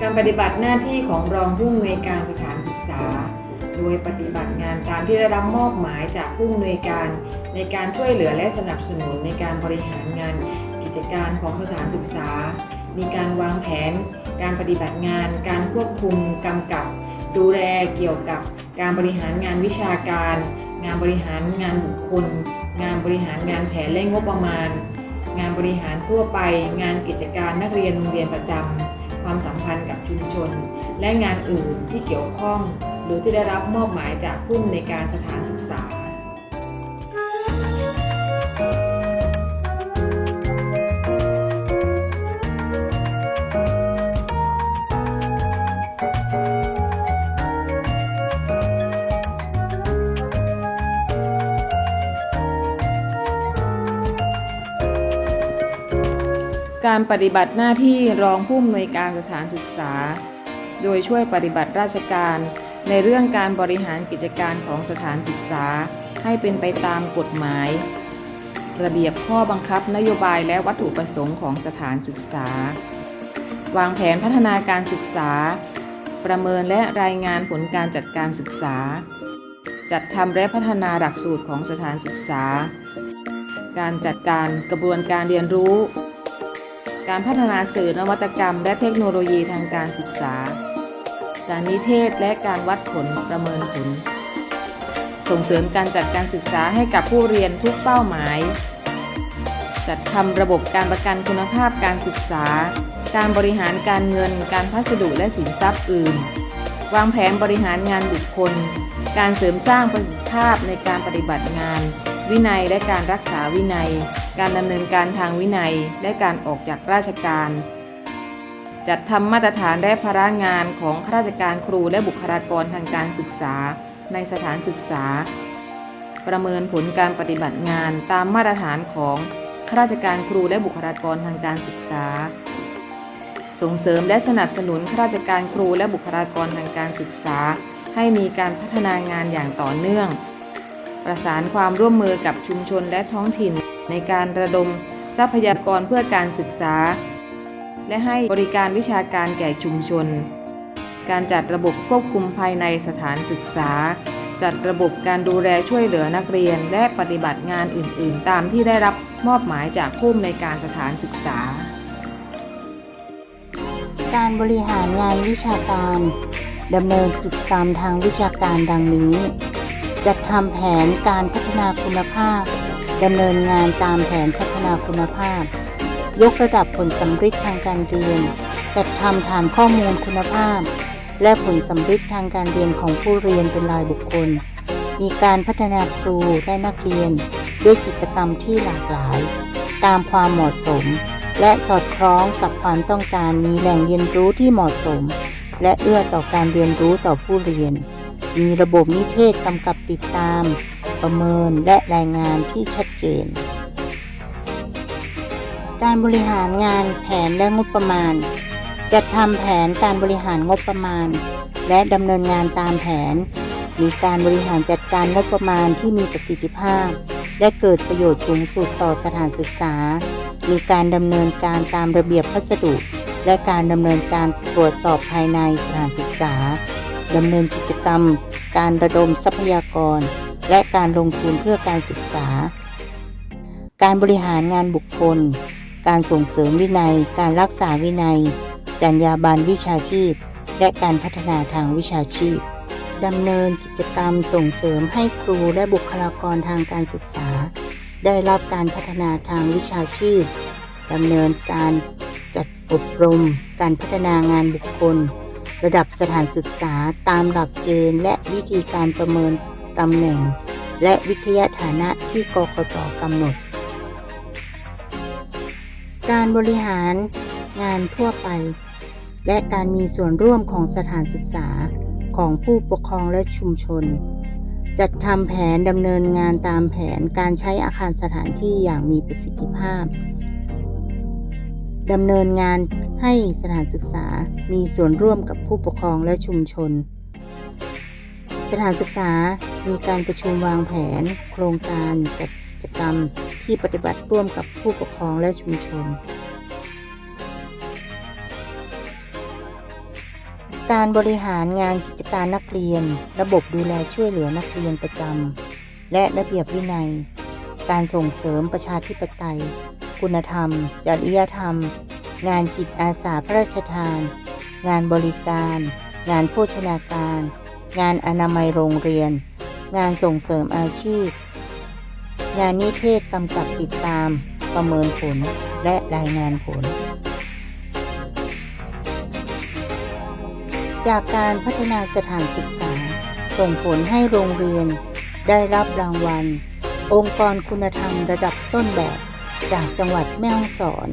การปฏิบัติหน้าที่ของรองผู้อำนวยการสถานศึกษา โดยปฏิบัติงานตามที่ได้รับมอบหมายจากผู้อำนวยการ ในการช่วยเหลือและสนับสนุนในการบริหารงานกิจการของสถานศึกษา มีการวางแผน การปฏิบัติงาน การควบคุมกำกับ ดูแลเกี่ยวกับการบริหารงานวิชาการ งานบริหารงานบุคคล งานบริหารงานแผนและงบประมาณ งานบริหารทั่วไป งานกิจการนักเรียนโรงเรียนประจำ ความสัมพันธ์กับชุมชน และงานอื่นที่เกี่ยวข้อง หรือที่ได้รับมอบหมายจากผู้ในการสถานศึกษา การปฏิบัติหน้าที่รองผู้อำนวยการสถานศึกษา โดยช่วยปฏิบัติราชการ ในเรื่องการบริหารกิจการของสถานศึกษา ให้เป็นไปตามกฎหมาย ระเบียบข้อบังคับนโยบายและวัตถุประสงค์ของสถานศึกษา วางแผนพัฒนาการศึกษา ประเมินและรายงานผลการจัดการศึกษา จัดทำและพัฒนาหลักสูตรของสถานศึกษา การจัดการกระบวนการเรียนรู้ การพัฒนาสื่อนวัตกรรม และเทคโนโลยีทางการศึกษา การนิเทศและการวัดผลประเมินผล ส่งเสริมการจัดการศึกษาให้กับผู้เรียนทุกเป้าหมาย จัดทำระบบการประกันคุณภาพการศึกษา การบริหารการเงิน การพัสดุและสินทรัพย์อื่น วางแผนบริหารงานบุคคล การเสริมสร้างประสิทธิภาพในการปฏิบัติงาน วินัยและการรักษาวินัย การดำเนินการทางวินัย และการออกจากราชการ จัดทำมาตรฐานและภาระงานของข้าราชการครูและบุคลากรทางการศึกษา ในสถานศึกษา ประเมินผลการปฏิบัติงานตามมาตรฐานของข้าราชการครูและบุคลากรทางการศึกษา ส่งเสริมและสนับสนุนข้าราชการครูและบุคลากรทางการศึกษา ให้มีการพัฒนางานอย่างต่อเนื่อง ประสานความร่วมมือกับชุมชนและท้องถิ่น ในการระดมทรัพยากรเพื่อการศึกษา และให้บริการวิชาการแก่ชุมชน การจัดระบบควบคุมภายในสถานศึกษา จัดระบบการดูแลช่วยเหลือนักเรียน และปฏิบัติงานอื่น ๆ ตามที่ได้รับมอบหมายจากผู้อำนวยการสถานศึกษา การบริหารงานวิชาการดำเนินกิจกรรมทางวิชาการดังนี้ จัดทำแผนการพัฒนาคุณภาพดำเนินงานตามแผนพัฒนาคุณภาพ ยกระดับผลสำฤทธิ์ทางการเรียน จัดทำฐานข้อมูลคุณภาพ และผลสำฤทธิ์ทางการเรียนของผู้เรียนเป็นรายบุคคล มีการพัฒนาครูและนักเรียน ด้วยกิจกรรมที่หลากหลาย ตามความเหมาะสม และสอดคล้องกับความต้องการมีแหล่งเรียนรู้ที่เหมาะสม และเอื้อต่อการเรียนรู้ต่อผู้เรียน มีระบบนิเทศกำกับติดตาม ประเมินและรายงานที่ชัดเจน การบริหารงานแผนและงบประมาณ จัดทำแผนการบริหารงบประมาณ และดำเนินงานตามแผน มีการบริหารจัดการงบประมาณที่มีประสิทธิภาพ และเกิดประโยชน์สูงสุดต่อสถานศึกษา มีการดำเนินการตามระเบียบพัสดุ และการดำเนินการตรวจสอบภายในสถานศึกษา ดำเนินกิจกรรม การระดมทรัพยากร และการลงทุนเพื่อการศึกษา การบริหารงานบุคคล การส่งเสริมวินัย การรักษาวินัย จรรยาบรรณวิชาชีพ และการพัฒนาทางวิชาชีพดำเนินกิจกรรมส่งเสริมให้ครูและบุคลากรทางการศึกษา ได้รับการพัฒนาทางวิชาชีพดำเนินการจัดอบรม การพัฒนางานบุคคล ระดับสถานศึกษาตามหลักเกณฑ์และวิธีการประเมินตำแหน่ง และวิทยาฐานะที่กคสกำหนด การบริหารงานทั่วไป และการมีส่วนร่วมของสถานศึกษาของผู้ปกครองและชุมชน จัดทำแผนดำเนินงานตามแผนการใช้อาคารสถานที่อย่างมีประสิทธิภาพ ดำเนินงานให้สถานศึกษามีส่วนร่วมกับผู้ปกครองและชุมชน สถานศึกษามีการประชุมวางแผน โครงการจัดกิจกรรมที่ปฏิบัติร่วมกับผู้ปกครองและชุมชน การบริหารงานกิจการนักเรียน ระบบดูแลช่วยเหลือนักเรียนประจำและระเบียบวินัย การส่งเสริมประชาธิปไตย คุณธรรม จริยธรรม งานจิตอาสาพระราชทาน งานบริการ งานโภชนาการ งานอนามัยโรงเรียน งานส่งเสริมอาชีพ งานนิเทศกำกับติดตาม ประเมินผล และรายงานผล จากการพัฒนาสถานศึกษา ส่งผลให้โรงเรียน ได้รับรางวัล องค์กรคุณธรรมระดับต้นแบบ จากจังหวัดแม่ฮ่องสอน